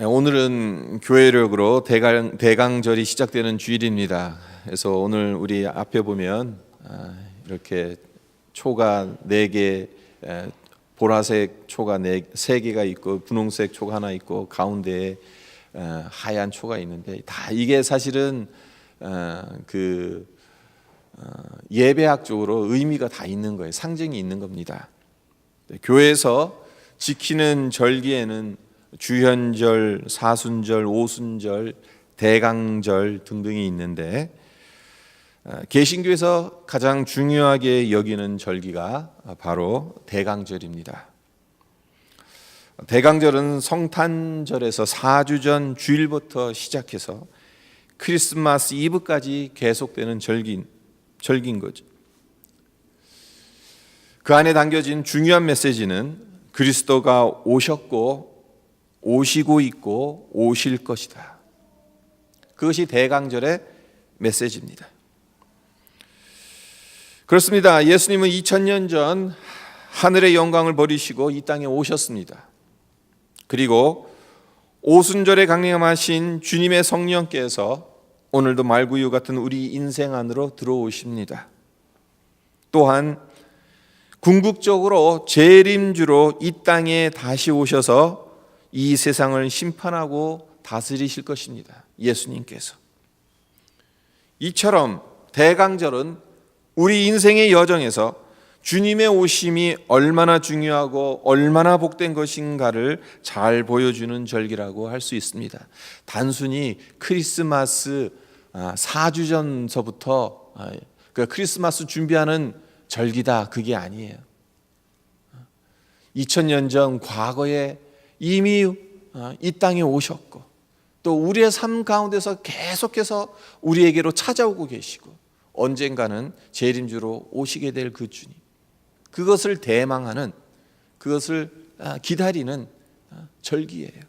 네, 오늘은 교회력으로 대강, 대강절이 시작되는 주일입니다. 그래서 오늘 우리 앞에 보면 아, 이렇게 초가 네 개, 에, 보라색 초가 네, 세 개가 있고 분홍색 초가 하나 있고 가운데에 에, 하얀 초가 있는데 다 이게 사실은 어, 그 어, 예배학적으로 의미가 다 있는 거예요. 상징이 있는 겁니다. 네, 교회에서 지키는 절기에는 주현절, 사순절, 오순절, 대강절 등등이 있는데 어, 개신교에서 가장 중요하게 여기는 절기가 바로 대강절입니다. 대강절은 성탄절에서 4주 전 주일부터 시작해서 크리스마스 이브까지 계속되는 절기인, 절기인 거죠. 그 안에 담겨진 중요한 메시지는 그리스도가 오셨고 오시고 있고 오실 것이다. 그것이 대강절의 메시지입니다. 그렇습니다. 예수님은 2000년 전 하늘의 영광을 버리시고 이 땅에 오셨습니다. 그리고 오순절에 강림하신 주님의 성령께서 오늘도 말구유 같은 우리 인생 안으로 들어오십니다. 또한 궁극적으로 재림주로 이 땅에 다시 오셔서 이 세상을 심판하고 다스리실 것입니다. 예수님께서. 이처럼 대강절은 우리 인생의 여정에서 주님의 오심이 얼마나 중요하고 얼마나 복된 것인가를 잘 보여주는 절기라고 할 수 있습니다. 단순히 크리스마스 4주 전서부터 그 크리스마스 준비하는 절기다 그게 아니에요. 2000년 전 과거에 이미 이 땅에 오셨고 또 우리의 삶 가운데서 계속해서 우리에게로 찾아오고 계시고 언젠가는 재림주로 오시게 될 그 주님 그것을 대망하는 그것을 기다리는 절기예요.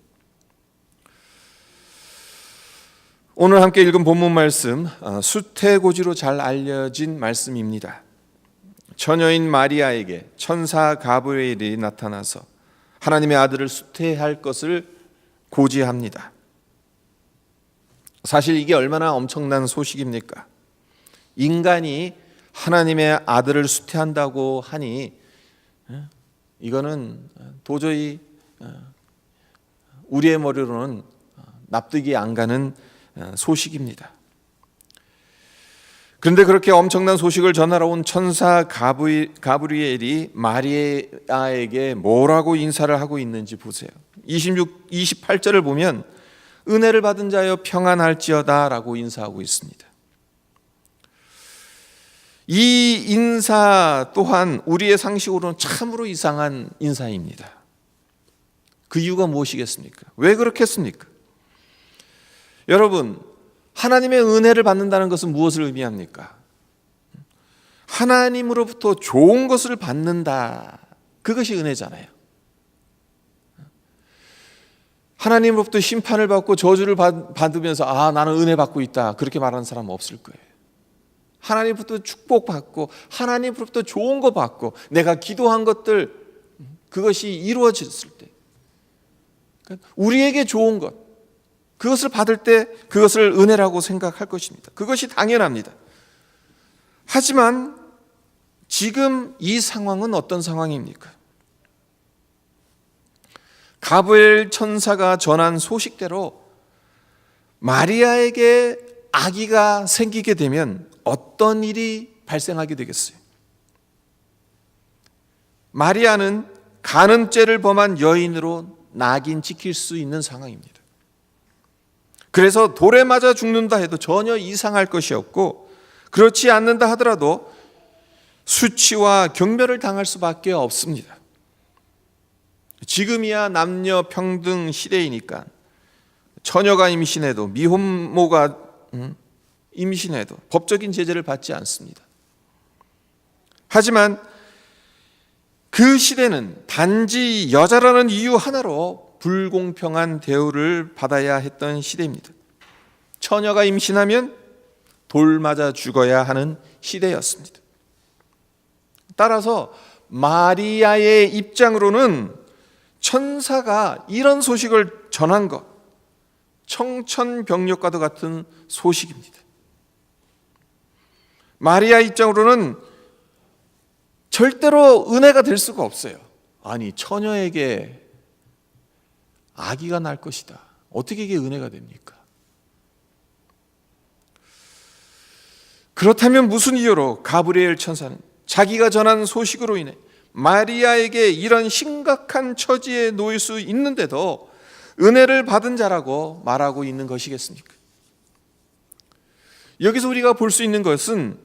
오늘 함께 읽은 본문 말씀 수태고지로 잘 알려진 말씀입니다. 처녀인 마리아에게 천사 가브리엘이 나타나서 하나님의 아들을 수태할 것을 고지합니다. 사실 이게 얼마나 엄청난 소식입니까? 인간이 하나님의 아들을 수태한다고 하니 이거는 도저히 우리의 머리로는 납득이 안 가는 소식입니다. 그런데 그렇게 엄청난 소식을 전하러 온 천사 가브리엘이 마리아에게 뭐라고 인사를 하고 있는지 보세요. 26, 28절을 보면 은혜를 받은 자여 평안할지어다라고 인사하고 있습니다. 이 인사 또한 우리의 상식으로는 참으로 이상한 인사입니다. 그 이유가 무엇이겠습니까? 왜 그렇겠습니까? 여러분, 하나님의 은혜를 받는다는 것은 무엇을 의미합니까? 하나님으로부터 좋은 것을 받는다. 그것이 은혜잖아요. 하나님으로부터 심판을 받고 저주를 받으면서 아, 나는 은혜 받고 있다. 그렇게 말하는 사람은 없을 거예요. 하나님부터 축복받고 하나님으로부터 좋은 거 받고 내가 기도한 것들 그것이 이루어졌을 때 그러니까 우리에게 좋은 것 그것을 받을 때 그것을 은혜라고 생각할 것입니다. 그것이 당연합니다. 하지만 지금 이 상황은 어떤 상황입니까? 가브엘 천사가 전한 소식대로 마리아에게 아기가 생기게 되면 어떤 일이 발생하게 되겠어요? 마리아는 간음죄를 범한 여인으로 낙인 찍힐 수 있는 상황입니다. 그래서 돌에 맞아 죽는다 해도 전혀 이상할 것이 없고 그렇지 않는다 하더라도 수치와 경멸을 당할 수밖에 없습니다. 지금이야 남녀 평등 시대이니까 처녀가 임신해도 미혼모가 임신해도 법적인 제재를 받지 않습니다. 하지만 그 시대는 단지 여자라는 이유 하나로 불공평한 대우를 받아야 했던 시대입니다. 처녀가 임신하면 돌 맞아 죽어야 하는 시대였습니다. 따라서 마리아의 입장으로는 천사가 이런 소식을 전한 것, 청천벽력과도 같은 소식입니다. 마리아 입장으로는 절대로 은혜가 될 수가 없어요. 아니, 처녀에게 아기가 날 것이다. 어떻게 이게 은혜가 됩니까? 그렇다면 무슨 이유로 가브리엘 천사는 자기가 전한 소식으로 인해 마리아에게 이런 심각한 처지에 놓일 수 있는데도 은혜를 받은 자라고 말하고 있는 것이겠습니까? 여기서 우리가 볼 수 있는 것은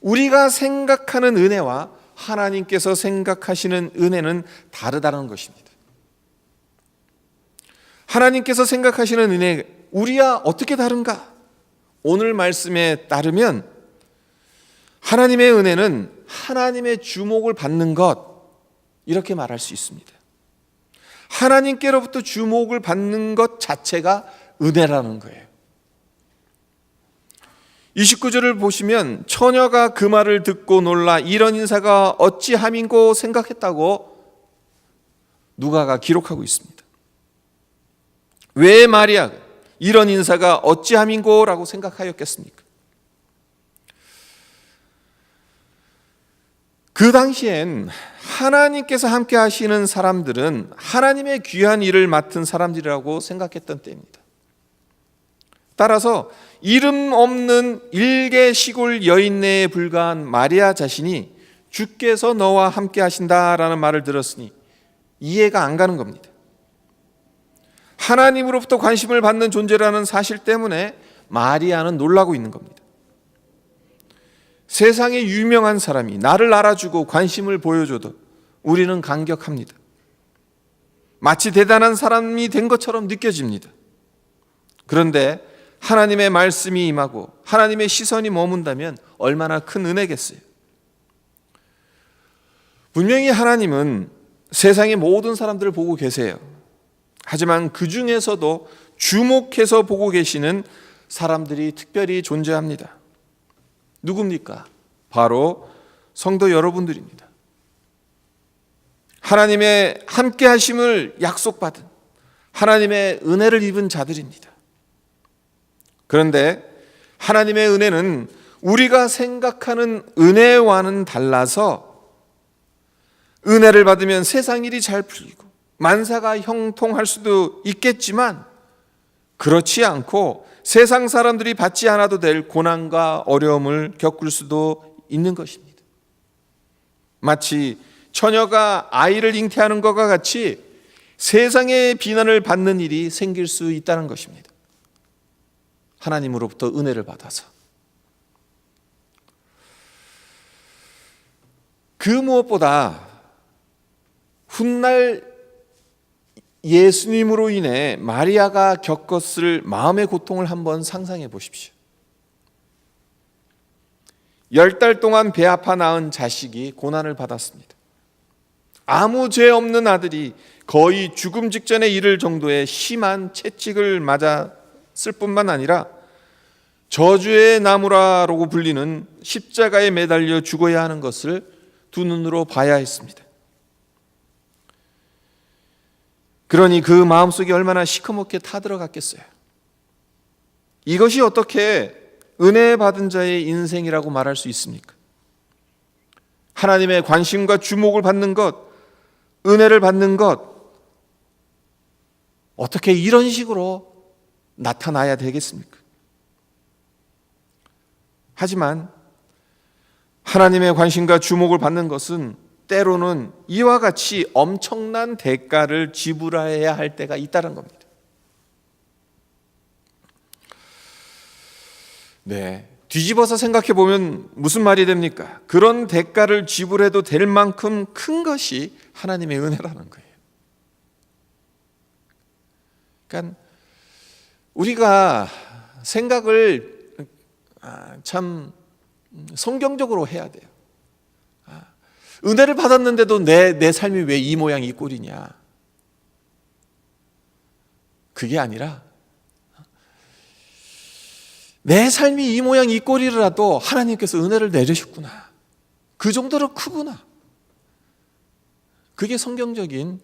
우리가 생각하는 은혜와 하나님께서 생각하시는 은혜는 다르다는 것입니다. 하나님께서 생각하시는 은혜, 우리와 어떻게 다른가? 오늘 말씀에 따르면 하나님의 은혜는 하나님의 주목을 받는 것, 이렇게 말할 수 있습니다. 하나님께로부터 주목을 받는 것 자체가 은혜라는 거예요. 29절을 보시면 처녀가 그 말을 듣고 놀라 이런 인사가 어찌함인고 생각했다고 누가가 기록하고 있습니다. 왜 마리아 이런 인사가 어찌함인고라고 생각하였겠습니까? 그 당시엔 하나님께서 함께 하시는 사람들은 하나님의 귀한 일을 맡은 사람들이라고 생각했던 때입니다. 따라서 이름 없는 일개 시골 여인네에 불과한 마리아 자신이 주께서 너와 함께 하신다라는 말을 들었으니 이해가 안 가는 겁니다. 하나님으로부터 관심을 받는 존재라는 사실 때문에 마리아는 놀라고 있는 겁니다. 세상에 유명한 사람이 나를 알아주고 관심을 보여줘도 우리는 감격합니다. 마치 대단한 사람이 된 것처럼 느껴집니다. 그런데 하나님의 말씀이 임하고 하나님의 시선이 머문다면 얼마나 큰 은혜겠어요. 분명히 하나님은 세상의 모든 사람들을 보고 계세요. 하지만 그 중에서도 주목해서 보고 계시는 사람들이 특별히 존재합니다. 누굽니까? 바로 성도 여러분들입니다. 하나님의 함께 하심을 약속받은 하나님의 은혜를 입은 자들입니다. 그런데 하나님의 은혜는 우리가 생각하는 은혜와는 달라서 은혜를 받으면 세상 일이 잘 풀리고 만사가 형통할 수도 있겠지만 그렇지 않고 세상 사람들이 받지 않아도 될 고난과 어려움을 겪을 수도 있는 것입니다. 마치 처녀가 아이를 잉태하는 것과 같이 세상의 비난을 받는 일이 생길 수 있다는 것입니다. 하나님으로부터 은혜를 받아서. 그 무엇보다 훗날 예수님으로 인해 마리아가 겪었을 마음의 고통을 한번 상상해 보십시오. 열 달 동안 배 아파 낳은 자식이 고난을 받았습니다. 아무 죄 없는 아들이 거의 죽음 직전에 이를 정도의 심한 채찍을 맞았을 뿐만 아니라 저주의 나무라고 불리는 십자가에 매달려 죽어야 하는 것을 두 눈으로 봐야 했습니다. 그러니 그 마음속에 얼마나 시커멓게 타들어갔겠어요. 이것이 어떻게 은혜 받은 자의 인생이라고 말할 수 있습니까? 하나님의 관심과 주목을 받는 것, 은혜를 받는 것, 어떻게 이런 식으로 나타나야 되겠습니까? 하지만 하나님의 관심과 주목을 받는 것은 때로는 이와 같이 엄청난 대가를 지불해야 할 때가 있다는 겁니다. 네. 뒤집어서 생각해 보면 무슨 말이 됩니까? 그런 대가를 지불해도 될 만큼 큰 것이 하나님의 은혜라는 거예요. 그러니까 우리가 생각을 아, 참 성경적으로 해야 돼요. 은혜를 받았는데도 내, 내 삶이 왜 이 모양 이 꼴이냐. 그게 아니라 내 삶이 이 모양 이 꼴이라도 하나님께서 은혜를 내리셨구나. 그 정도로 크구나. 그게 성경적인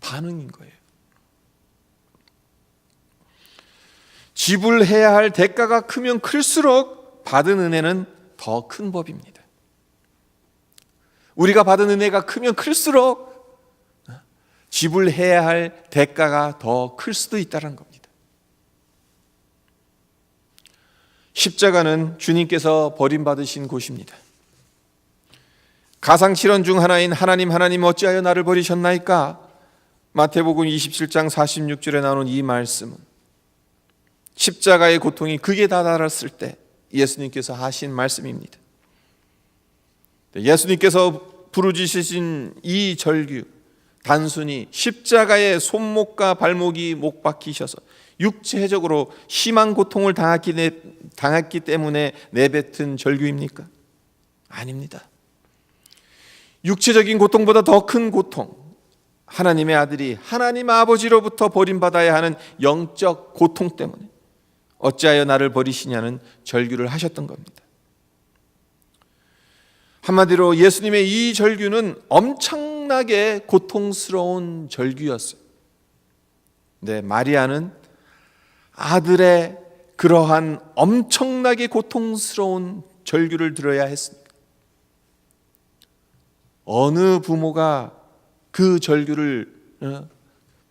반응인 거예요. 지불해야 할 대가가 크면 클수록 받은 은혜는 더 큰 법입니다. 우리가 받은 은혜가 크면 클수록 지불해야 할 대가가 더 클 수도 있다는 겁니다. 십자가는 주님께서 버림받으신 곳입니다. 가상 실현 중 하나인 하나님 하나님 어찌하여 나를 버리셨나이까? 마태복음 27장 46절에 나오는 이 말씀은 십자가의 고통이 극에 다다랐을 때 예수님께서 하신 말씀입니다. 예수님께서 부르짖으신 이 절규 단순히 십자가의 손목과 발목이 못 박히셔서 육체적으로 심한 고통을 당했기, 때문에 내뱉은 절규입니까? 아닙니다. 육체적인 고통보다 더 큰 고통, 하나님의 아들이 하나님 아버지로부터 버림받아야 하는 영적 고통 때문에 어찌하여 나를 버리시냐는 절규를 하셨던 겁니다. 한마디로 예수님의 이 절규는 엄청나게 고통스러운 절규였어요. 네, 마리아는 아들의 그러한 엄청나게 고통스러운 절규를 들어야 했습니다. 어느 부모가 그 절규를 어,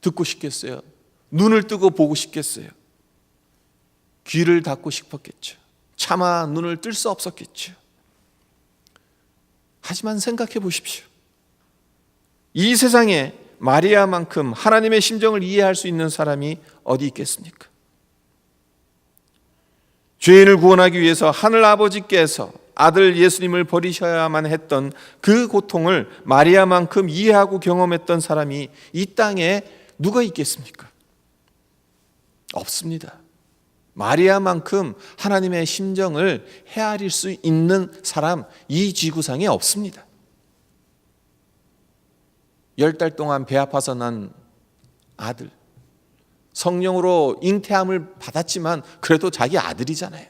듣고 싶겠어요? 눈을 뜨고 보고 싶겠어요? 귀를 닫고 싶었겠죠. 차마 눈을 뜰 수 없었겠죠. 하지만 생각해 보십시오. 이 세상에 마리아만큼 하나님의 심정을 이해할 수 있는 사람이 어디 있겠습니까? 죄인을 구원하기 위해서 하늘 아버지께서 아들 예수님을 버리셔야만 했던 그 고통을 마리아만큼 이해하고 경험했던 사람이 이 땅에 누가 있겠습니까? 없습니다. 마리아만큼 하나님의 심정을 헤아릴 수 있는 사람 이 지구상에 없습니다. 열 달 동안 배 아파서 난 아들 성령으로 잉태함을 받았지만 그래도 자기 아들이잖아요.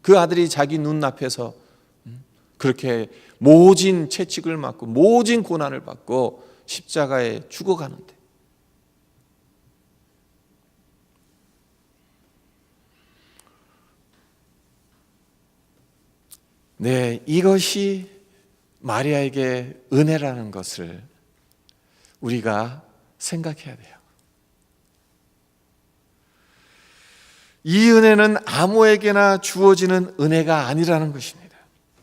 그 아들이 자기 눈앞에서 그렇게 모진 채찍을 맞고 모진 고난을 받고 십자가에 죽어가는데 네, 이것이 마리아에게 은혜라는 것을 우리가 생각해야 돼요. 이 은혜는 아무에게나 주어지는 은혜가 아니라는 것입니다.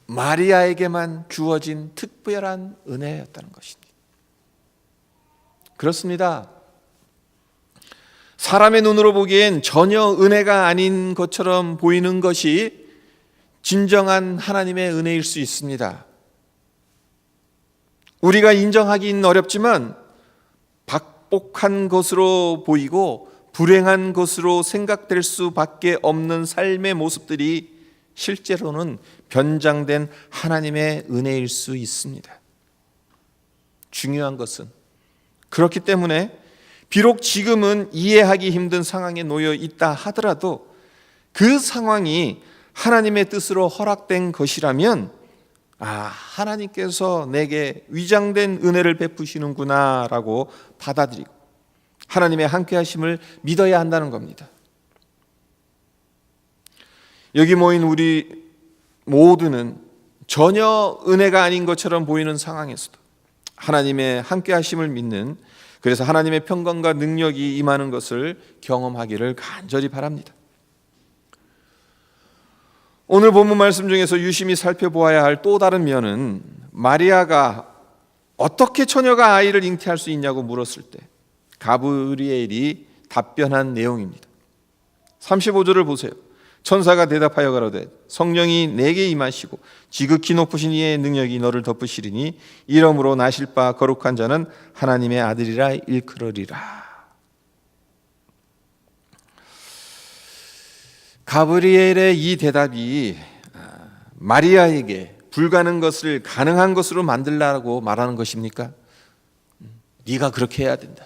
마리아에게만 주어진 특별한 은혜였다는 것입니다. 그렇습니다. 사람의 눈으로 보기엔 전혀 은혜가 아닌 것처럼 보이는 것이 진정한 하나님의 은혜일 수 있습니다. 우리가 인정하기는 어렵지만 박복한 것으로 보이고 불행한 것으로 생각될 수밖에 없는 삶의 모습들이 실제로는 변장된 하나님의 은혜일 수 있습니다. 중요한 것은 그렇기 때문에 비록 지금은 이해하기 힘든 상황에 놓여 있다 하더라도 그 상황이 하나님의 뜻으로 허락된 것이라면 아, 하나님께서 내게 위장된 은혜를 베푸시는구나라고 받아들이고 하나님의 함께 하심을 믿어야 한다는 겁니다. 여기 모인 우리 모두는 전혀 은혜가 아닌 것처럼 보이는 상황에서도 하나님의 함께 하심을 믿는 그래서 하나님의 평강과 능력이 임하는 것을 경험하기를 간절히 바랍니다. 오늘 본문 말씀 중에서 유심히 살펴보아야 할 또 다른 면은 마리아가 어떻게 처녀가 아이를 잉태할 수 있냐고 물었을 때 가브리엘이 답변한 내용입니다. 35절을 보세요. 천사가 대답하여 가로되 성령이 내게 임하시고 지극히 높으신 이의 능력이 너를 덮으시리니 이러므로 나실 바 거룩한 자는 하나님의 아들이라 일컬으리라. 가브리엘의 이 대답이 마리아에게 불가능 것을 가능한 것으로 만들라고 말하는 것입니까? 네가 그렇게 해야 된다.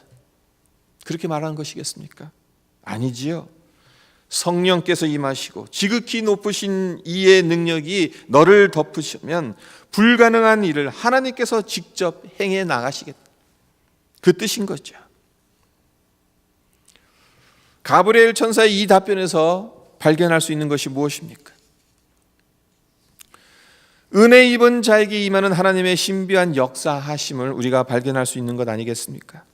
그렇게 말하는 것이겠습니까? 아니지요. 성령께서 임하시고 지극히 높으신 이의 능력이 너를 덮으시면 불가능한 일을 하나님께서 직접 행해 나가시겠다. 그 뜻인 거죠. 가브리엘 천사의 이 답변에서 발견할 수 있는 것이 무엇입니까? 은혜 입은 자에게 임하는 하나님의 신비한 역사하심을 우리가 발견할 수 있는 것 아니겠습니까?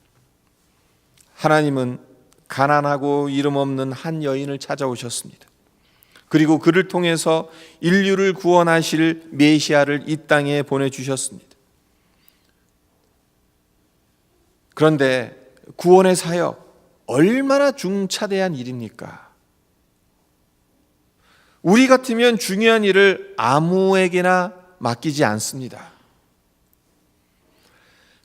하나님은 가난하고 이름 없는 한 여인을 찾아오셨습니다. 그리고 그를 통해서 인류를 구원하실 메시아를 이 땅에 보내주셨습니다. 그런데 구원의 사역, 얼마나 중차대한 일입니까? 우리 같으면 중요한 일을 아무에게나 맡기지 않습니다.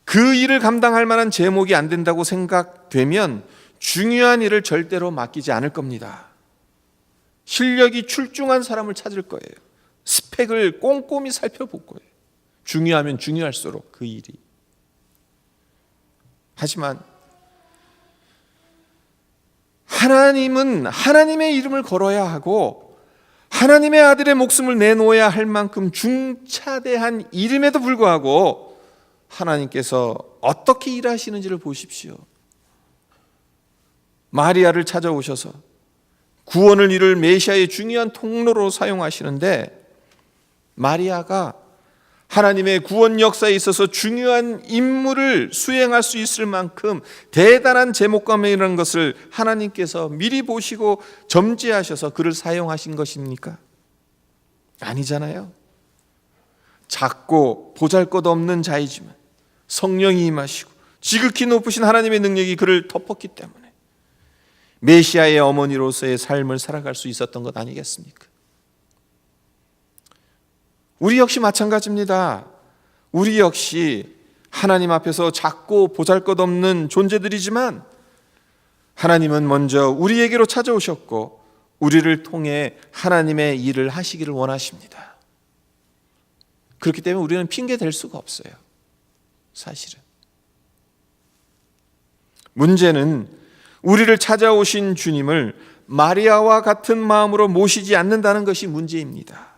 그 일을 감당할 만한 제목이 안 된다고 생각되면 중요한 일을 절대로 맡기지 않을 겁니다. 실력이 출중한 사람을 찾을 거예요. 스펙을 꼼꼼히 살펴볼 거예요. 중요하면 중요할수록 그 일이. 하지만 하나님은 하나님의 이름을 걸어야 하고 하나님의 아들의 목숨을 내놓아야 할 만큼 중차대한 일임에도 불구하고 하나님께서 어떻게 일하시는지를 보십시오. 마리아를 찾아오셔서 구원을 이룰 메시아의 중요한 통로로 사용하시는데 마리아가 하나님의 구원 역사에 있어서 중요한 임무를 수행할 수 있을 만큼 대단한 제목감이라는 것을 하나님께서 미리 보시고 점지하셔서 그를 사용하신 것입니까? 아니잖아요. 작고 보잘 것 없는 자이지만 성령이 임하시고 지극히 높으신 하나님의 능력이 그를 덮었기 때문에 메시아의 어머니로서의 삶을 살아갈 수 있었던 것 아니겠습니까? 우리 역시 마찬가지입니다. 우리 역시 하나님 앞에서 작고 보잘 것 없는 존재들이지만 하나님은 먼저 우리에게로 찾아오셨고 우리를 통해 하나님의 일을 하시기를 원하십니다. 그렇기 때문에 우리는 핑계 댈 수가 없어요. 사실은. 문제는 우리를 찾아오신 주님을 마리아와 같은 마음으로 모시지 않는다는 것이 문제입니다.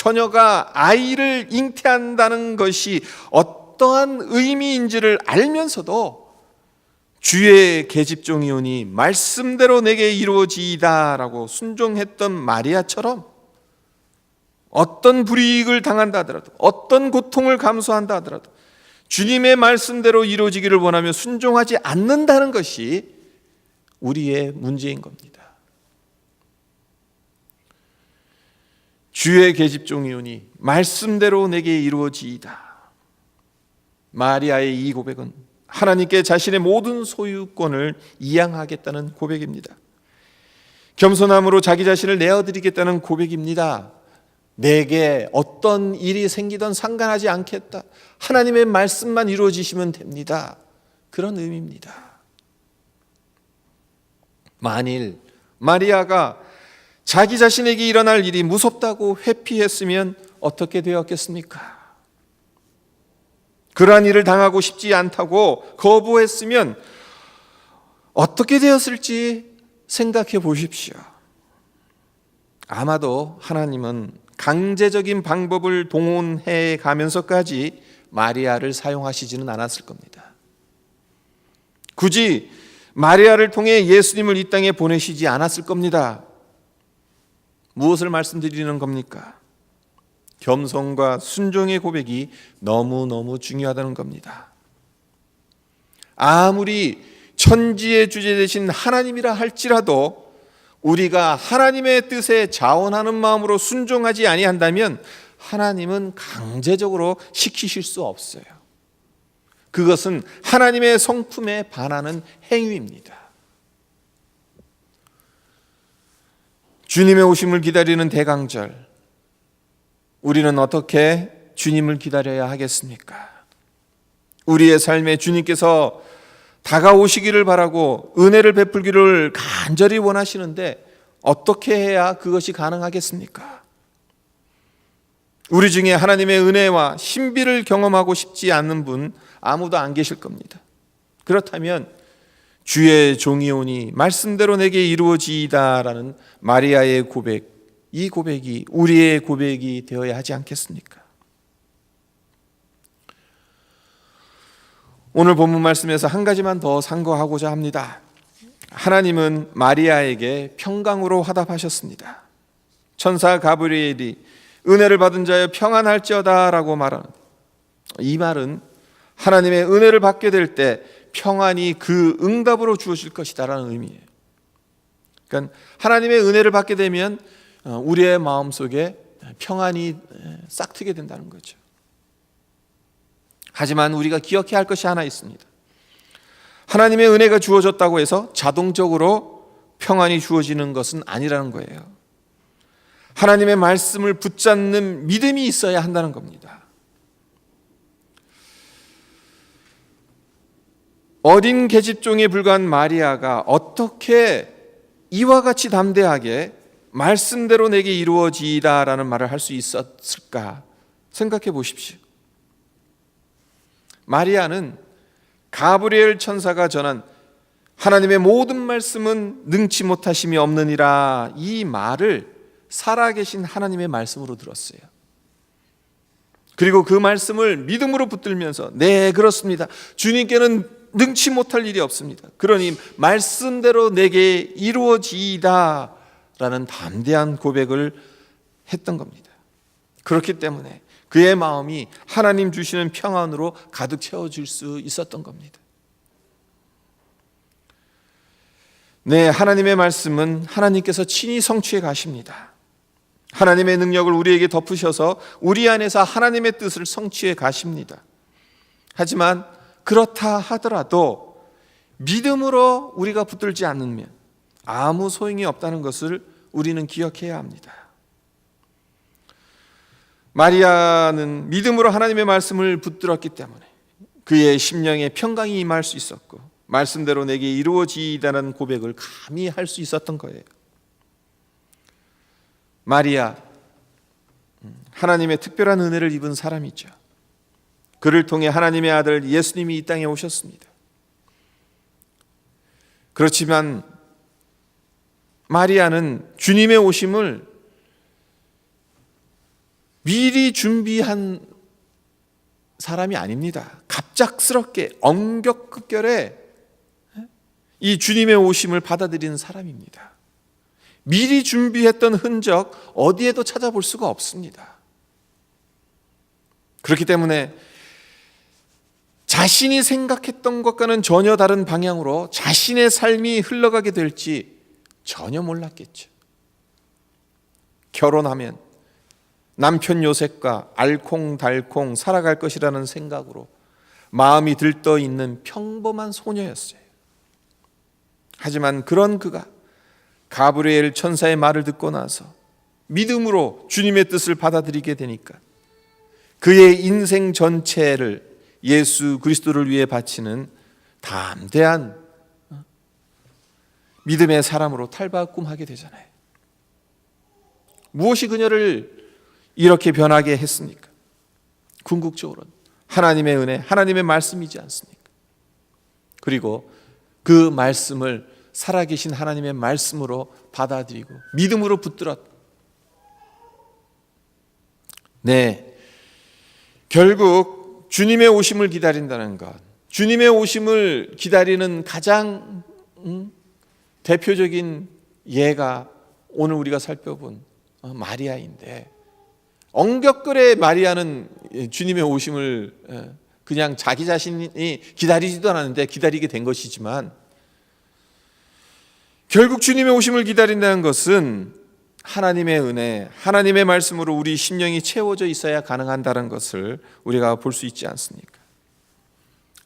처녀가 아이를 잉태한다는 것이 어떠한 의미인지를 알면서도 주의 계집종이오니 말씀대로 내게 이루어지이다라고 순종했던 마리아처럼 어떤 불이익을 당한다 하더라도 어떤 고통을 감수한다 하더라도 주님의 말씀대로 이루어지기를 원하며 순종하지 않는다는 것이 우리의 문제인 겁니다. 주의 계집종이오니 말씀대로 내게 이루어지이다. 마리아의 이 고백은 하나님께 자신의 모든 소유권을 이양하겠다는 고백입니다. 겸손함으로 자기 자신을 내어드리겠다는 고백입니다. 내게 어떤 일이 생기던 상관하지 않겠다. 하나님의 말씀만 이루어지시면 됩니다. 그런 의미입니다. 만일 마리아가 자기 자신에게 일어날 일이 무섭다고 회피했으면 어떻게 되었겠습니까? 그러한 일을 당하고 싶지 않다고 거부했으면 어떻게 되었을지 생각해 보십시오. 아마도 하나님은 강제적인 방법을 동원해 가면서까지 마리아를 사용하시지는 않았을 겁니다. 굳이 마리아를 통해 예수님을 이 땅에 보내시지 않았을 겁니다. 무엇을 말씀드리는 겁니까? 겸손과 순종의 고백이 너무너무 중요하다는 겁니다. 아무리 천지의 주제 되신 하나님이라 할지라도 우리가 하나님의 뜻에 자원하는 마음으로 순종하지 아니한다면 하나님은 강제적으로 시키실 수 없어요. 그것은 하나님의 성품에 반하는 행위입니다. 주님의 오심을 기다리는 대강절, 우리는 어떻게 주님을 기다려야 하겠습니까? 우리의 삶에 주님께서 다가오시기를 바라고 은혜를 베풀기를 간절히 원하시는데 어떻게 해야 그것이 가능하겠습니까? 우리 중에 하나님의 은혜와 신비를 경험하고 싶지 않는 분 아무도 안 계실 겁니다. 그렇다면 주의 종이 오니 말씀대로 내게 이루어지이다라는 마리아의 고백, 이 고백이 우리의 고백이 되어야 하지 않겠습니까? 오늘 본문 말씀에서 한 가지만 더 상고하고자 합니다. 하나님은 마리아에게 평강으로 화답하셨습니다. 천사 가브리엘이 은혜를 받은 자여 평안할지어다라고 말하는 이 말은 하나님의 은혜를 받게 될 때 평안이 그 응답으로 주어질 것이다라는 의미예요. 그러니까 하나님의 은혜를 받게 되면 어, 우리의 마음 속에 평안이 싹 트게 된다는 거죠. 하지만 우리가 기억해야 할 것이 하나 있습니다. 하나님의 은혜가 주어졌다고 해서 자동적으로 평안이 주어지는 것은 아니라는 거예요. 하나님의 말씀을 붙잡는 믿음이 있어야 한다는 겁니다. 어린 계집종에 불과한 마리아가 어떻게 이와 같이 담대하게 말씀대로 내게 이루어지다라는 말을 할 수 있었을까 생각해 보십시오. 마리아는 가브리엘 천사가 전한 하나님의 모든 말씀은 능치 못하심이 없느니라 이 말을 살아계신 하나님의 말씀으로 들었어요. 그리고 그 말씀을 믿음으로 붙들면서 네 그렇습니다. 주님께는 능치 못할 일이 없습니다. 그러니 말씀대로 내게 이루어지이다 라는 담대한 고백을 했던 겁니다. 그렇기 때문에 그의 마음이 하나님 주시는 평안으로 가득 채워질 수 있었던 겁니다. 네, 하나님의 말씀은 하나님께서 친히 성취해 가십니다. 하나님의 능력을 우리에게 덮으셔서 우리 안에서 하나님의 뜻을 성취해 가십니다. 하지만 그렇다 하더라도 믿음으로 우리가 붙들지 않으면 아무 소용이 없다는 것을 우리는 기억해야 합니다. 마리아는 믿음으로 하나님의 말씀을 붙들었기 때문에 그의 심령에 평강이 임할 수 있었고 말씀대로 내게 이루어지다는 고백을 감히 할 수 있었던 거예요. 마리아 하나님의 특별한 은혜를 입은 사람이죠. 그를 통해 하나님의 아들 예수님이 이 땅에 오셨습니다. 그렇지만 마리아는 주님의 오심을 미리 준비한 사람이 아닙니다. 갑작스럽게 엄격급결에 이 주님의 오심을 받아들이는 사람입니다. 미리 준비했던 흔적 어디에도 찾아볼 수가 없습니다. 그렇기 때문에 자신이 생각했던 것과는 전혀 다른 방향으로 자신의 삶이 흘러가게 될지 전혀 몰랐겠죠. 결혼하면 남편 요셉과 알콩달콩 살아갈 것이라는 생각으로 마음이 들떠 있는 평범한 소녀였어요. 하지만 그런 그가 가브리엘 천사의 말을 듣고 나서 믿음으로 주님의 뜻을 받아들이게 되니까 그의 인생 전체를 예수 그리스도를 위해 바치는 담대한 믿음의 사람으로 탈바꿈하게 되잖아요. 무엇이 그녀를 이렇게 변하게 했습니까? 궁극적으로는 하나님의 은혜, 하나님의 말씀이지 않습니까? 그리고 그 말씀을 살아계신 하나님의 말씀으로 받아들이고 믿음으로 붙들었. 네. 결국 주님의 오심을 기다린다는 것. 주님의 오심을 기다리는 가장 음, 대표적인 예가 오늘 우리가 살펴본 어, 마리아인데 엉격글의 마리아는 주님의 오심을 그냥 자기 자신이 기다리지도 않았는데 기다리게 된 것이지만 결국 주님의 오심을 기다린다는 것은 하나님의 은혜, 하나님의 말씀으로 우리 심령이 채워져 있어야 가능한다는 것을 우리가 볼 수 있지 않습니까?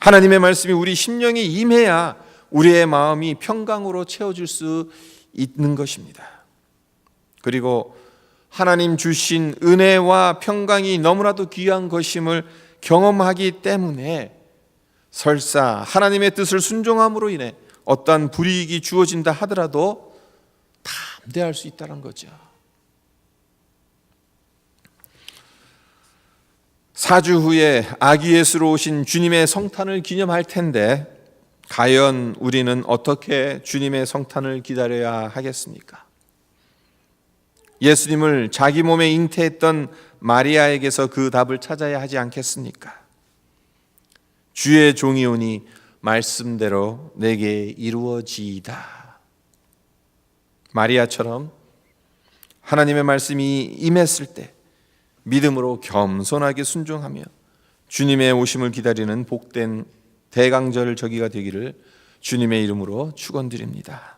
하나님의 말씀이 우리 심령에 임해야 우리의 마음이 평강으로 채워질 수 있는 것입니다. 그리고 하나님 주신 은혜와 평강이 너무나도 귀한 것임을 경험하기 때문에 설사 하나님의 뜻을 순종함으로 인해 어떠한 불이익이 주어진다 하더라도 담대할 수 있다는 거죠. 사주 후에 아기 예수로 오신 주님의 성탄을 기념할 텐데 과연 우리는 어떻게 주님의 성탄을 기다려야 하겠습니까? 예수님을 자기 몸에 잉태했던 마리아에게서 그 답을 찾아야 하지 않겠습니까? 주의 종이 오니 말씀대로 내게 이루어지이다. 마리아처럼 하나님의 말씀이 임했을 때 믿음으로 겸손하게 순종하며 주님의 오심을 기다리는 복된 대강절 저기가 되기를 주님의 이름으로 축원드립니다.